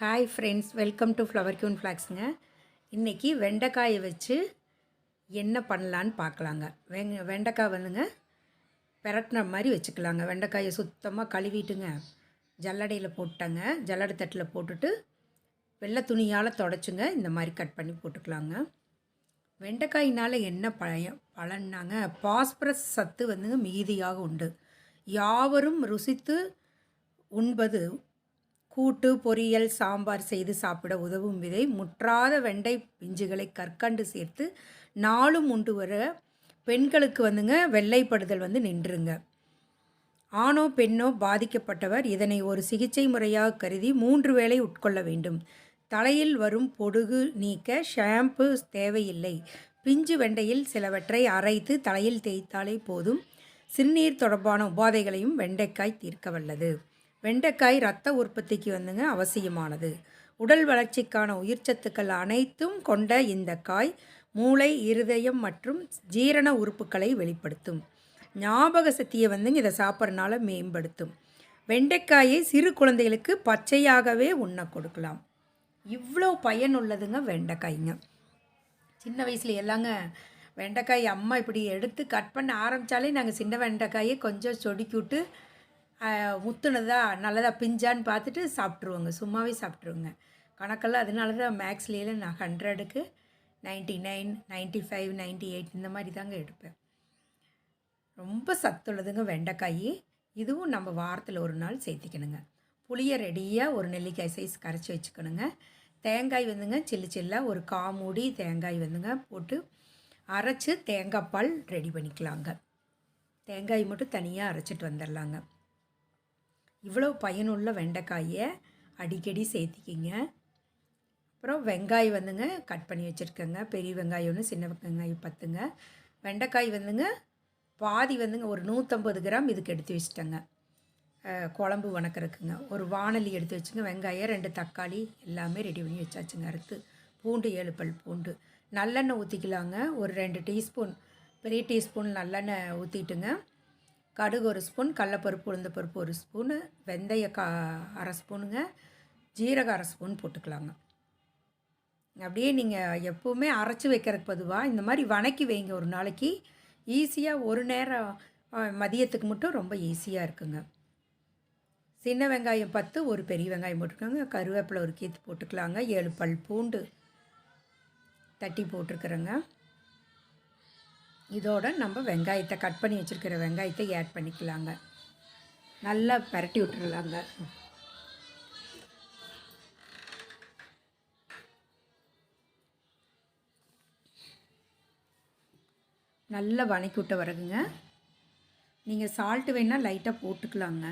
Hi friends welcome to flower queen ஃப்ளாக்ஸுங்க இன்றைக்கி வெண்டைக்காயை வச்சு என்ன பண்ணலான்னு பார்க்கலாங்க. வெங் வெண்டைக்காய் வந்துங்க பெரட்டின மாதிரி வச்சுக்கலாங்க. வெண்டைக்காயை சுத்தமாக கழுவிட்டுங்க. ஜல்லடையில் போட்டாங்க ஜல்லடை தட்டில் போட்டுட்டு வெள்ளை துணியால் தொடச்சுங்க. இந்த மாதிரி கட் பண்ணி போட்டுக்கலாங்க. வெண்டைக்காயினால் என்ன பழைய பலன்னாங்க பாஸ்பரஸ் சத்து வந்துங்க மிகுதியாக உண்டு. யாவரும் ருசித்து உண்பது கூட்டு பொரியல் சாம்பார் செய்து சாப்பிட உதவும் விதை. முற்றாத வெண்டை பிஞ்சுகளை கற்கண்டு சேர்த்து நாளும் உண்டு வர பெண்களுக்கு வந்துங்க வெள்ளைப்படுதல் வந்து நின்றுங்க. ஆணோ பெண்ணோ பாதிக்கப்பட்டவர் இதனை ஒரு சிகிச்சை முறையாக கருதி மூன்று வேளை உட்கொள்ள வேண்டும். தலையில் வரும் பொடுகு நீக்க ஷாம்பு தேவையில்லை. பிஞ்சு வெண்டையில் சிலவற்றை அரைத்து தலையில் தேய்த்தாலே போதும். சிறுநீர் தொடர்பான உபாதைகளையும் வெண்டைக்காய் தீர்க்க வல்லது. வெண்டைக்காய் இரத்த உற்பத்திக்கு வந்துங்க அவசியமானது. உடல் வளர்ச்சிக்கான உயிர்ச்சத்துக்கள் அனைத்தும் கொண்ட இந்த காய் மூளை இருதயம் மற்றும் ஜீரண உறுப்புகளை வெளிப்படுத்தும். ஞாபக சக்தியை வந்துங்க இதை சாப்பிட்றனால மேம்படுத்தும். வெண்டைக்காயை சிறு குழந்தைகளுக்கு பச்சையாகவே உண்ண கொடுக்கலாம். இவ்வளோ பயனுள்ளதுங்க வெண்டைக்காய்ங்க. சின்ன வயசுல எல்லாங்க வெண்டைக்காய் அம்மா இப்படி எடுத்து கட் பண்ண ஆரம்பித்தாலே நாங்கள் சின்ன வெண்டைக்காயை கொஞ்சம் சொடுக்கி விட்டு முத்துனதா நல்லதா பிஞ்சான்னு பார்த்துட்டு சாப்பிட்ருவோங்க. சும்மாவே சாப்பிட்ருவோங்க. கணக்கெல்லாம் அதனால தான் மேக்ஸ்லேயில் நான் ஹண்ட்ரடுக்கு ninety nine ninety five ninety eight இந்த மாதிரி தாங்க எடுப்பேன். ரொம்ப சத்துள்ளதுங்க வெண்டைக்காய். இதுவும் நம்ம வாரத்தில் ஒரு நாள் சேர்த்திக்கணுங்க. புளியை ரெடியாக ஒரு நெல்லிக்காய் சைஸ் கரைச்சி வச்சுக்கணுங்க. தேங்காய் வந்துங்க சில்லு சில்லாக ஒரு காமூடி தேங்காய் வந்துங்க போட்டு அரைச்சி தேங்காய் பால் ரெடி பண்ணிக்கலாங்க. தேங்காய் மட்டும் தனியாக அரைச்சிட்டு வந்துடலாங்க. இவ்வளோ பயனுள்ள வெண்டைக்காயை அடிக்கடி சேர்த்திக்கிங்க. அப்புறம் வெங்காயம் வந்துங்க கட் பண்ணி வச்சுருக்கேங்க. பெரிய வெங்காயம் ஒன்று சின்ன வெங்காயம் பத்துங்க. வெண்டைக்காய் வந்துங்க பாதி வந்துங்க ஒரு நூற்றம்பது கிராம் இதுக்கு எடுத்து வச்சுட்டேங்க. குழம்பு வணக்கறதுக்குங்க. ஒரு வாணலி எடுத்து வச்சுங்க வெங்காயம் ரெண்டு தக்காளி எல்லாமே ரெடி பண்ணி வச்சாச்சுங்க அறுத்து. பூண்டு ஏழு பல் பூண்டு. நல்லெண்ணெய் ஊற்றிக்கலாங்க ஒரு ரெண்டு டீஸ்பூன் பெரிய டீஸ்பூன் நல்லெண்ணெய் ஊற்றிட்டுங்க கடுகு ஒரு ஸ்பூன் கடலப்பருப்பு உளுந்தப்பருப்பு ஒரு ஸ்பூனு வெந்தய கா அரை ஸ்பூனுங்க. ஜீரகம் அரை ஸ்பூன் போட்டுக்கலாங்க. அப்படியே நீங்கள் எப்போவுமே அரைச்சி வைக்கிறதுக்கு பொதுவாக இந்த மாதிரி வணக்கி வைங்க ஒரு நாளைக்கு. ஈஸியாக ஒரு நேரம் மதியத்துக்கு மட்டும் ரொம்ப ஈஸியாக இருக்குங்க. சின்ன வெங்காயம் பத்து ஒரு பெரிய வெங்காயம் போட்டுக்கோங்க. கருவேப்பிலை ஒரு கீத்து போட்டுக்கலாங்க. ஏழு பல் பூண்டு தட்டி போட்டிருக்குறேங்க இதோட நம்ம வெங்காயத்தை கட் பண்ணி வச்சுருக்கிற வெங்காயத்தை ஆட் பண்ணிக்கலாங்க. நல்லா பரட்டி விட்டுறலாங்க. நல்லா வணக்கி விட்ட வரகுங்க நீங்கள் சால்ட்டு வேணால் லைட்டாக போட்டுக்கலாங்க.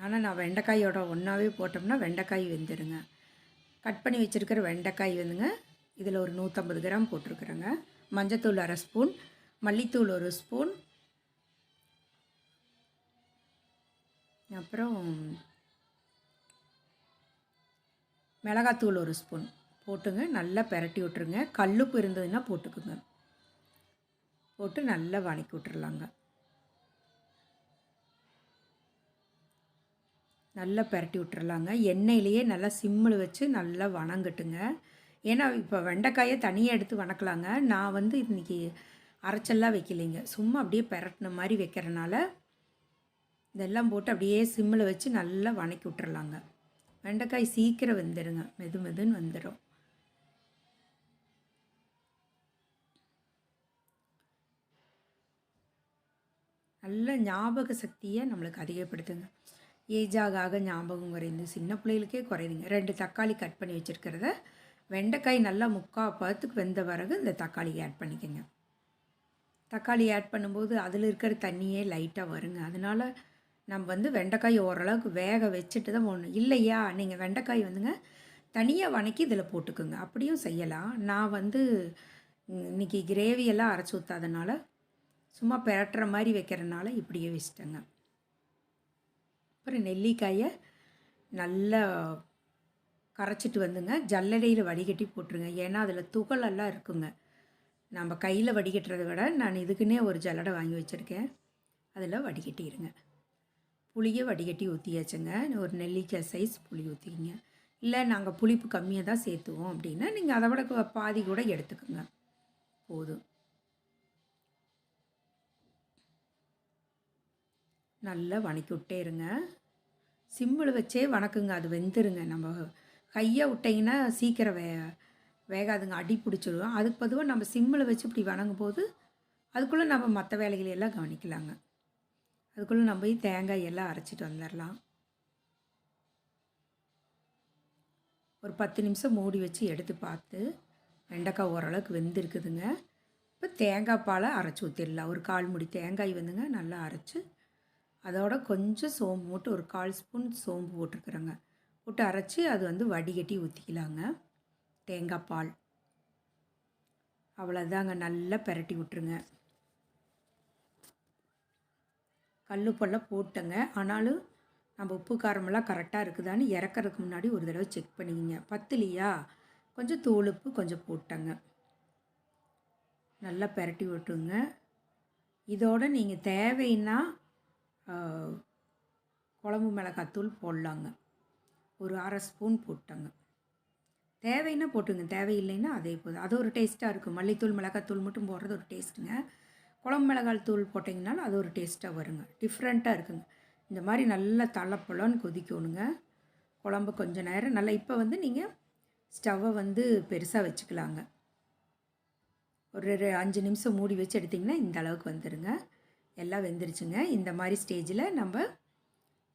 ஆனால் நான் வெண்டைக்காயோட ஒன்றாவே போட்டோம்னா வெண்டைக்காய் வெந்துடுங்க கட் பண்ணி வச்சுருக்கிற வெண்டைக்காய் வந்துங்க இதில் ஒரு நூற்றம்பது கிராம் போட்டிருக்குறேங்க. மஞ்சத்தூள் அரை ஸ்பூன் மல்லித்தூள் ஒரு ஸ்பூன் அப்புறம் மிளகாத்தூள் ஒரு ஸ்பூன் போட்டுங்க. நல்லா பெரட்டி விட்ருங்க கல்லுப்பு இருந்ததுன்னா போட்டுக்குங்க. போட்டு நல்லா வணக்கி விட்டுறலாங்க. நல்லா பெரட்டி விட்டுறலாங்க. எண்ணெயிலேயே நல்லா சிம்மில் வச்சு நல்லா வணங்கட்டுங்க. ஏன்னா இப்போ வெண்டைக்காயை தனியாக எடுத்து வணக்கலாங்க. நான் வந்து இன்றைக்கி அரைச்சல்லாம் வைக்கலைங்க. சும்மா அப்படியே பெரட்டின மாதிரி வைக்கிறனால இதெல்லாம் போட்டு அப்படியே சிம்மில் வச்சு நல்லா வணக்கி விட்டுறலாங்க. வெண்டைக்காய் சீக்கிரம் வெந்துடுங்க மெது மெதுன்னு வந்துடும் நல்ல ஞாபக சக்தியை நம்மளுக்கு அதிகப்படுத்துங்க. ஏஜாக ஆக ஞாபகம் குறைந்து சின்ன பிள்ளைகளுக்கே குறையுதுங்க. ரெண்டு தக்காளி கட் பண்ணி வச்சுருக்கிறத வெண்டைக்காய் நல்லா முக்கால் பதத்துக்கு வெந்த பிறகு இந்த தக்காளி ஆட் பண்ணிக்கோங்க. தக்காளி ஆட் பண்ணும்போது அதில் இருக்கிற தண்ணியே லைட்டாக வருங்க. அதனால் நம்ம வந்து வெண்டைக்காய் ஓரளவுக்கு வேக வச்சுட்டு தான் போடணும். இல்லையா? நீங்கள் வெண்டைக்காய் வந்துங்க தனியாக வணக்கி இதில் போட்டுக்குங்க. அப்படியும் செய்யலாம். நான் வந்து இன்றைக்கி கிரேவியெல்லாம் அரைச்சி ஊற்றாதனால சும்மா பெரட்டுற மாதிரி வைக்கிறனால இப்படியே வச்சிட்டேங்க. அப்புறம் நெல்லிக்காயை நல்லா கரைச்சிட்டு வந்துங்க. ஜல்லடையில் வடிகட்டி போட்டுருங்க. ஏன்னா அதில் துகளெல்லாம் இருக்குங்க. நம்ம கையில் வடிகட்டுறதை விட நான் இதுக்குன்னே ஒரு ஜல்லடை வாங்கி வச்சுருக்கேன். அதில் வடிகட்டிடுங்க புளியை வடிகட்டி ஊற்றியாச்சுங்க ஒரு நெல்லிக்காய் சைஸ் புளி ஊற்றிக்கிங்க இல்லை நாங்கள் புளிப்பு கம்மியாக தான் சேர்த்துவோம் அப்படின்னா நீங்கள் அதை விட பாதி கூட எடுத்துக்கோங்க. போதும். நல்லா வணக்கி விட்டே இருங்க. சிம்மில் வச்சே வணக்குங்க. அது வெந்துருங்க. நம்ம கையை விட்டிங்கன்னா சீக்கிரம் வே வேகாதுங்க. அடி பிடிச்சிடும் அதுக்கு பொதுவாக நம்ம சிம்மில் வச்சு இப்படி வணங்கும் போது அதுக்குள்ளே நம்ம மற்ற வேலைகளை எல்லாம் கவனிக்கலாங்க. அதுக்குள்ளே நம்ம போய் தேங்காய் எல்லாம் அரைச்சிட்டு வந்துடலாம் ஒரு பத்து நிமிஷம் மூடி வச்சு எடுத்து பார்த்து வெண்டைக்காய் ஓரளவுக்கு வெந்திருக்குதுங்க. இப்போ தேங்காய் பாலை அரைச்சி ஊற்றிடலாம் ஒரு கால் முடி தேங்காய் வந்துங்க நல்லா அரைச்சி. அதோட கொஞ்சம் சோம்பு போட்டு ஒரு கால் ஸ்பூன் சோம்பு போட்டிருக்குறேங்க. போட்டு அரைச்சி அது வந்து வடிகட்டி ஊற்றிக்கலாங்க தேங்காய் பால். அவ்வளோதாங்க நல்லா பெரட்டி விட்ருங்க கல்லுப்பெல்லாம் போட்டேங்க. ஆனாலும் நம்ம உப்பு காரமெல்லாம் கரெக்டாக இருக்குதான்னு இறக்கறதுக்கு முன்னாடி ஒரு தடவை செக் பண்ணிக்கங்க. பத்துலையா? கொஞ்சம் தூளுப்பு கொஞ்சம் போட்டேங்க. நல்லா பெரட்டி விட்டுருங்க. இதோட நீங்கள் தேவைன்னா குழம்பு குழம்பு மிளகாத்தூள் போடலாங்க. ஒரு அரை ஸ்பூன் போட்டாங்க. தேவைன்னா போட்டுங்க. தேவையில்லைன்னா அதே போதும் அது ஒரு டேஸ்ட்டாக இருக்கும். மல்லித்தூள் மிளகாத்தூள் மட்டும் போடுறது ஒரு டேஸ்ட்டுங்க குழம்பு மிளகாய் தூள் போட்டிங்கனாலும் அது ஒரு டேஸ்ட்டாக வருங்க. டிஃப்ரெண்ட்டாக இருக்குங்க. இந்த மாதிரி நல்லா தலைப்பழம்னு கொதிக்கணுங்க. குழம்பு கொஞ்சம் நேரம் நல்லா இப்போ வந்து நீங்கள் ஸ்டவ்வை வந்து பெருசாக வச்சுக்கலாங்க. ஒரு அஞ்சு நிமிஷம் மூடி வச்சு எடுத்திங்கன்னா இந்த அளவுக்கு வந்துடுங்க எல்லாம் வெந்துருச்சுங்க. இந்த மாதிரி ஸ்டேஜில் நம்ம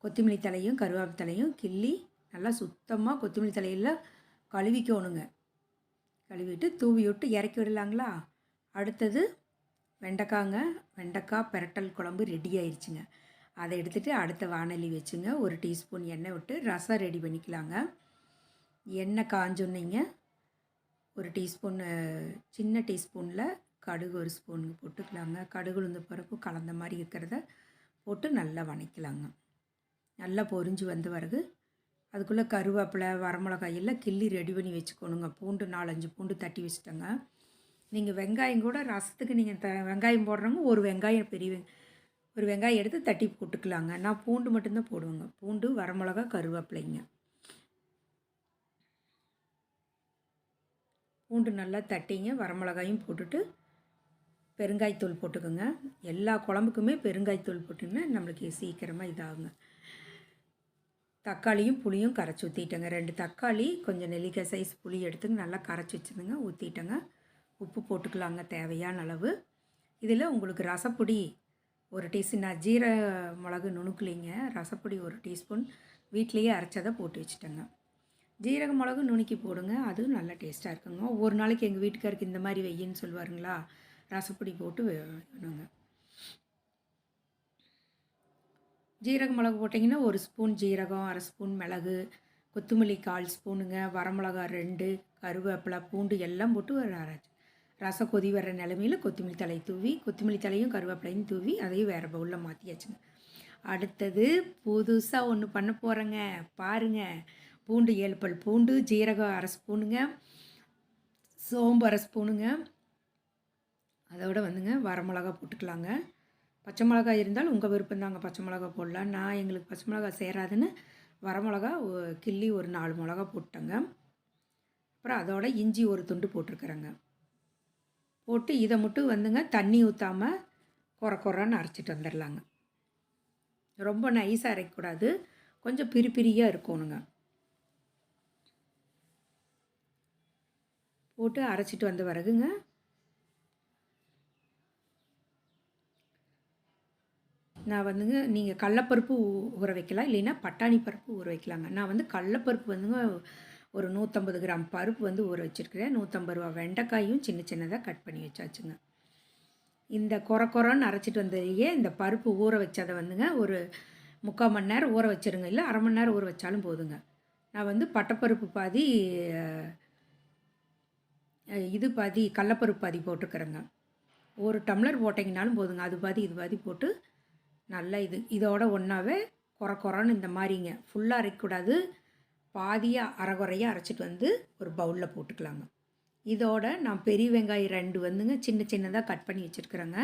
கொத்தமல்லி தலையும் கருவேப்பு தலையும் கிள்ளி நல்லா சுத்தமாக கொத்தமல்லி தலையில் கழுவிக்கோணுங்க. கழுவிட்டு தூவி விட்டு இறக்கி விடலாங்களா? அடுத்தது வெண்டைக்காங்க வெண்டைக்காய் பெரட்டல் குழம்பு ரெடி ஆயிடுச்சுங்க அதை எடுத்துகிட்டு அடுத்த வானலி வச்சுங்க. ஒரு டீஸ்பூன் எண்ணெய் விட்டு ரசம் ரெடி பண்ணிக்கலாங்க. எண்ணெய் காஞ்சோன்னீங்க. ஒரு டீஸ்பூன் சின்ன டீஸ்பூனில் கடுகு ஒரு ஸ்பூன் போட்டுக்கலாங்க. கடுகு உளுந்த பிறப்பு கலந்த மாதிரி இருக்கிறத போட்டு நல்லா வணக்கலாங்க. நல்லா பொரிஞ்சு வந்த பிறகு அதுக்குள்ளே கருவேப்பிலை வரமிளகாய் எல்லாம் கிள்ளி ரெடி பண்ணி வச்சுக்கணுங்க. பூண்டு நாலஞ்சு பூண்டு தட்டி வச்சுட்டேங்க. நீங்கள் வெங்காயம் கூட ரசத்துக்கு நீங்கள் த வெங்காயம் போடுறவங்க ஒரு வெங்காயம் பெரிய வெங் ஒரு வெங்காயம் எடுத்து தட்டி போட்டுக்கலாங்க. நான் பூண்டு மட்டும்தான் போடுவேங்க. பூண்டு வரமிளகா கருவேப்பிலைங்க. பூண்டு நல்லா தட்டிங்க. வரமிளகாயும் போட்டுட்டு பெருங்காயத்தூள் போட்டுக்கோங்க. எல்லா குழம்புக்குமே பெருங்காயத்தூள் போட்டிங்கன்னா நம்மளுக்கு சீக்கிரமாக இதாகுங்க. தக்காளியும் புளியும் கரைச்சி ஊற்றிட்டேங்க ரெண்டு தக்காளி கொஞ்சம் நெல்லிக்காய் சைஸ் புளி எடுத்துங்க நல்லா கரைச்சி வச்சுருந்துங்க. ஊற்றிட்டேங்க உப்பு போட்டுக்கலாங்க தேவையான அளவு. இதில் உங்களுக்கு ரசப்பொடி ஒரு டீஸ்பூன் நான் ஜீர மிளகு நுணுக்கலிங்க. ரசப்பொடி ஒரு டீஸ்பூன். வீட்லேயே அரைச்சதை போட்டு வச்சுட்டேங்க. ஜீரக மிளகு நுணுக்கி போடுங்க. அதுவும் நல்லா டேஸ்ட்டாக இருக்குங்க. ஒரு நாளைக்கு எங்கள் வீட்டுக்காருக்கு இந்த மாதிரி வெய்யின்னு சொல்லுவாருங்களா? ரசப்பொடி போட்டு வேணுங்க. ஜீரக மிளகு போட்டிங்கன்னா ஒரு ஸ்பூன் ஜீரகம் அரை ஸ்பூன் மிளகு கொத்தமல்லி கால் ஸ்பூனுங்க வரமிளகா ரெண்டு கருவேப்பிலை பூண்டு எல்லாம் போட்டு ஒரு அரை ரசம் கொதி வர நிலமையில கொத்தமல்லி தழை தூவி கொத்தமல்லி தலையும் கருவேப்பிலையும் தூவி அதையும் வேறு பவுலில் மாற்றியாச்சுங்க அடுத்தது புதுசாக ஒன்று பண்ண போகிறேங்க பாருங்க. பூண்டு ஏழு பல் பூண்டு ஜீரகம் அரை ஸ்பூனுங்க சோம்பு அரை ஸ்பூனுங்க. அதோட வந்துங்க வரமிளகா போட்டுக்கலாங்க. பச்சை மிளகா இருந்தால் உங்கள் விருப்பம் தாங்க பச்சை மிளகா போடலாம். நான் எங்களுக்கு பச்சை மிளகா சேராதுன்னு வரமிளகா கிள்ளி ஒரு நாலு மிளகா போட்டேங்க. அப்புறம் அதோட இஞ்சி ஒரு துண்டு போட்டிருக்குறேங்க. போட்டு இதை மட்டும் வந்துங்க தண்ணி ஊற்றாமல் குறை குறைன்னு அரைச்சிட்டு வந்துடலாங்க. ரொம்ப நைஸாக அரைக்கக்கூடாது. கொஞ்சம் பிரிப்பிரியாக இருக்கணுங்க. போட்டு அரைச்சிட்டு வந்த பிறகுங்க நான் வந்துங்க நீங்கள் கடலப்பருப்பு ஊற வைக்கலாம் இல்லைன்னா பட்டாணி பருப்பு ஊற வைக்கலாங்க. நான் வந்து கடலப்பருப்பு வந்துங்க ஒரு நூற்றம்பது கிராம் பருப்பு வந்து ஊற வச்சுருக்கிறேன். நூற்றம்பது ரூபா வெண்டைக்காயும் சின்ன சின்னதாக கட் பண்ணி வச்சாச்சுங்க. இந்த கொர கொரன்னு அரைச்சிட்டு வந்ததையே இந்த பருப்பு ஊற வச்சதை வந்துங்க ஒரு முக்கால் மணி நேரம் ஊற வச்சிருங்க. இல்லை அரை மணி நேரம் ஊற வச்சாலும் போதுங்க. நான் வந்து பட்டைப்பருப்பு பாதி இது பாதி கடலப்பருப்பு பாதி போட்டுக்கிறேங்க. ஒரு டம்ளர் போட்டிங்கனாலும் போதுங்க. அது பாதி இது பாதி போட்டு நல்லா இது. இதோட ஒன்றாவே குறை குறைன்னு இந்த மாதிரிங்க ஃபுல்லாக அரைக்கக்கூடாது பாதியாக அரைகுறையாக அரைச்சிட்டு வந்து ஒரு பவுலில் போட்டுக்கலாங்க. இதோட நான் பெரிய வெங்காயம் ரெண்டு வந்துங்க. சின்ன சின்னதாக கட் பண்ணி வச்சுருக்குறேங்க.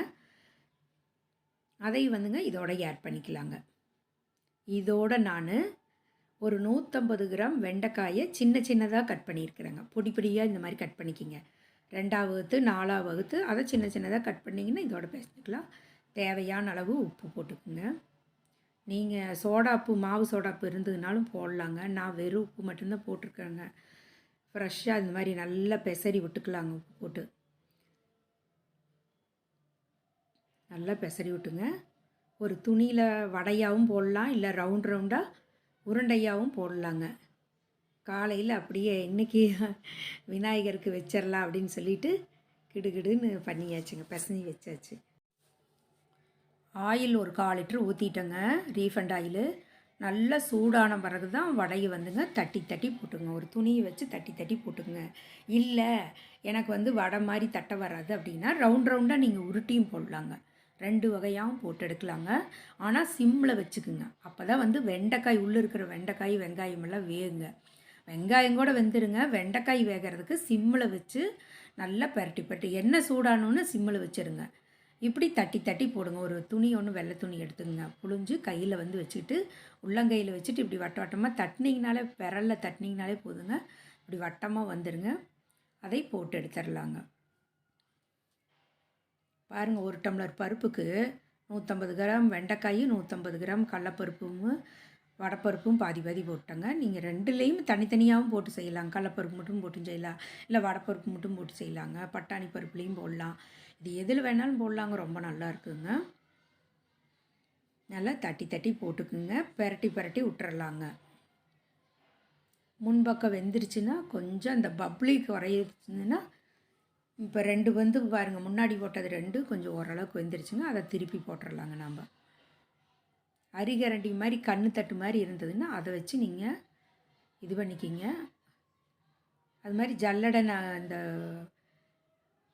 அதையும் வந்துங்க இதோட ஆட் பண்ணிக்கலாங்க. இதோட நான் ஒரு நூற்றம்பது கிராம் வெண்டைக்காயை சின்ன சின்னதாக கட் பண்ணியிருக்கிறேங்க. பொடி பொடியாக இந்த மாதிரி கட் பண்ணிக்கிங்க. ரெண்டாவது வகுத்து நாலாவது வகுத்து அதை சின்ன சின்னதாக கட் பண்ணிங்கன்னா இதோட பேசிக்கலாம். தேவையான அளவு உப்பு போட்டுக்குங்க. நீங்கள் சோடாப்பு மாவு சோடாப்பு இருந்ததுனாலும் போடலாங்க. நான் வெறும் உப்பு மட்டும்தான் போட்டிருக்கேங்க. ஃப்ரெஷ்ஷாக இந்த மாதிரி நல்லா பெசரி விட்டுக்கலாங்க உப்பு போட்டு. நல்லா பெசரி விட்டுங்க. ஒரு துணியில் வடையாகவும் போடலாம் இல்லை ரவுண்ட் ரவுண்டாக உருண்டையாகவும் போடலாங்க. காலையில் அப்படியே இன்றைக்கி விநாயகருக்கு வச்சிடலாம் அப்படின்னு சொல்லிட்டு கிடுகிடுன்னு பண்ணியாச்சுங்க பிசைஞ்சு வச்சாச்சு. ஆயில் ஒரு கால் லிட்ரு ஊற்றிட்டேங்க ரீஃபண்ட் ஆயில். நல்லா சூடான பிறகு தான் வடையை வந்துங்க தட்டி தட்டி போட்டுங்க. ஒரு துணியை வச்சு தட்டி தட்டி போட்டுங்க இல்லை எனக்கு வந்து வடை மாதிரி தட்டை வராது அப்படின்னா ரவுண்ட் ரவுண்டாக நீங்கள் உருட்டியும் போடலாங்க. ரெண்டு வகையாகவும் போட்டு எடுக்கலாங்க. ஆனால் சிம்மில் வச்சுக்குங்க. அப்போ தான் வந்து வெண்டைக்காய் உள்ளே இருக்கிற வெண்டைக்காய் வெங்காயம் எல்லாம் வேகுங்க. வெங்காயம் கூட வெந்துருங்க. வெண்டைக்காய் வேகிறதுக்கு சிம்மில் வச்சு நல்லா பரட்டி பரட்டி எண்ணெய் சூடானோன்னு சிம்மில் வச்சுருங்க. இப்படி தட்டி தட்டி போடுங்க. ஒரு துணி ஒன்று வெள்ளை துணி எடுத்துங்க புழிஞ்சு கையில் வந்து வச்சுக்கிட்டு உள்ளங்கையில் வச்சுட்டு இப்படி வட்ட வட்டமாக தட்டினீங்கனாலே விரலில் தட்டினீங்கனாலே போதுங்க. இப்படி வட்டமாக வந்துடுங்க அதை போட்டு எடுத்துடலாங்க. பாருங்கள் ஒரு டம்ளர் பருப்புக்கு நூற்றம்பது கிராம் வெண்டைக்காயும் நூற்றம்பது கிராம் கடலப்பருப்பும் வடப்பருப்பும் பாதி பாதி போட்டேங்க நீங்கள் ரெண்டுலேயும் தனித்தனியாகவும் போட்டு செய்யலாம். கடலப்பருப்பு மட்டும் போட்டும் செய்யலாம். இல்லை வடப்பருப்பு மட்டும் போட்டு செய்யலாங்க. பட்டாணி பருப்புலேயும் போடலாம். இது எதில் வேணாலும் போடலாங்க. ரொம்ப நல்லா இருக்குங்க. நல்லா தட்டி தட்டி போட்டுக்குங்க. பெரட்டி பெரட்டி விட்டுறலாங்க. முன்பக்கம் வெந்துருச்சுன்னா கொஞ்சம் அந்த பப்ளி குறையிருச்சுன்னா இப்போ ரெண்டு வந்து பாருங்கள் முன்னாடி போட்டது ரெண்டு கொஞ்சம் ஓரளவுக்கு வெந்துருச்சுங்க அதை திருப்பி போட்டுடலாங்க நம்ம அரிகரண்டி மாதிரி கண்ணு தட்டு மாதிரி இருந்ததுன்னா அதை வச்சு நீங்கள் இது பண்ணிக்கிங்க. அது மாதிரி ஜல்லடை நான் இந்த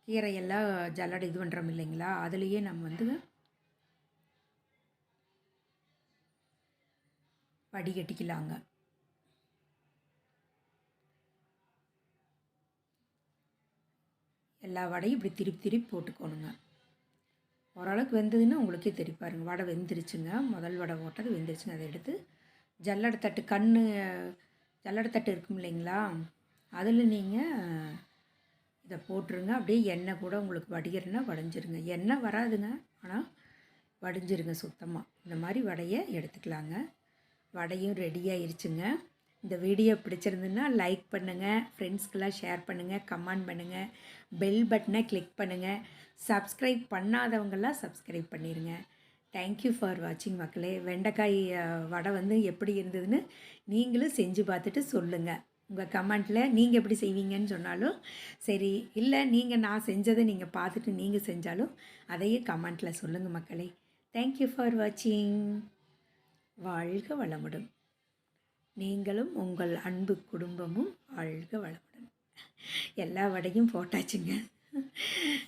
கீரையெல்லாம் ஜல்லடை இது பண்ணுறோம் இல்லைங்களா? அதுலேயே நம்ம வந்து வடிகட்டிக்கலாங்க. எல்லா வடையும் இப்படி திருப்பி திருப்பி போட்டுக்கோணுங்க. ஓரளவுக்கு வெந்ததுன்னா உங்களுக்கே தெரி பாருங்கள் வடை வெந்துருச்சுங்க. முதல் வடை போட்டது வெந்துருச்சுங்க. அதை எடுத்து ஜல்லடை தட்டு கண் ஜல்லடை தட்டு இருக்கும் இல்லைங்களா? அதில் நீங்கள் இதை போட்டுருங்க. அப்படியே எண்ணெய் கூட உங்களுக்கு வடிகிறனா வடைஞ்சிருங்க. எண்ணெய் வராதுங்க. ஆனால் வடிஞ்சிருங்க சுத்தமாக இந்த மாதிரி வடையை எடுத்துக்கலாங்க. வடையும் ரெடி ஆயிருச்சுங்க. இந்த வீடியோ பிடிச்சிருந்துன்னா லைக் பண்ணுங்கள் ஃப்ரெண்ட்ஸ்க்கெல்லாம் ஷேர் பண்ணுங்கள் கமெண்ட் பண்ணுங்கள் பெல் பட்டனை கிளிக் பண்ணுங்கள் சப்ஸ்கிரைப் பண்ணாதவங்கெல்லாம் சப்ஸ்கிரைப் பண்ணிடுங்க தேங்க்யூ ஃபார் வாட்சிங் மக்களே. வெண்டைக்காய் வடை வந்து எப்படி இருந்ததுன்னு நீங்களும் செஞ்சு பார்த்துட்டு சொல்லுங்கள் உங்கள் கமெண்ட்டில் நீங்கள் எப்படி செய்வீங்கன்னு சொன்னாலும் சரி இல்லை நீங்கள் நான் செஞ்சதை நீங்கள் பார்த்துட்டு நீங்கள் செஞ்சாலும் அதையே கமெண்ட்டில் சொல்லுங்கள் மக்களே. தேங்க்யூ ஃபார் வாட்சிங் வாழ்க வளமுடன். நீங்களும் உங்கள் அன்பு குடும்பமும் வாழ்க வளமுடன். எல்லா வடையும் போட்டாச்சுங்க.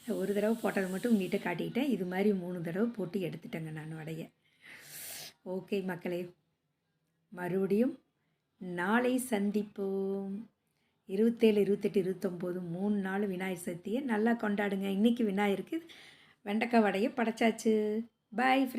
ஒரு தடவை போட்டதை மட்டும் உங்ககிட்ட காட்டிக்கிட்டேன் இது மாதிரி மூணு தடவை போட்டு எடுத்துட்டேங்க நான் வடையை. ஓகே மக்களே மறுபடியும் நாளை சந்திப்போம். இருபத்தேழு இருபத்தெட்டு இருபத்தொம்போது மூணு நாள் விநாயகர் சதுர்த்தியை நல்லா கொண்டாடுங்க. இன்றைக்கி விநாயகருக்கு வெண்டைக்காய் வடையை படைச்சாச்சு. பாய்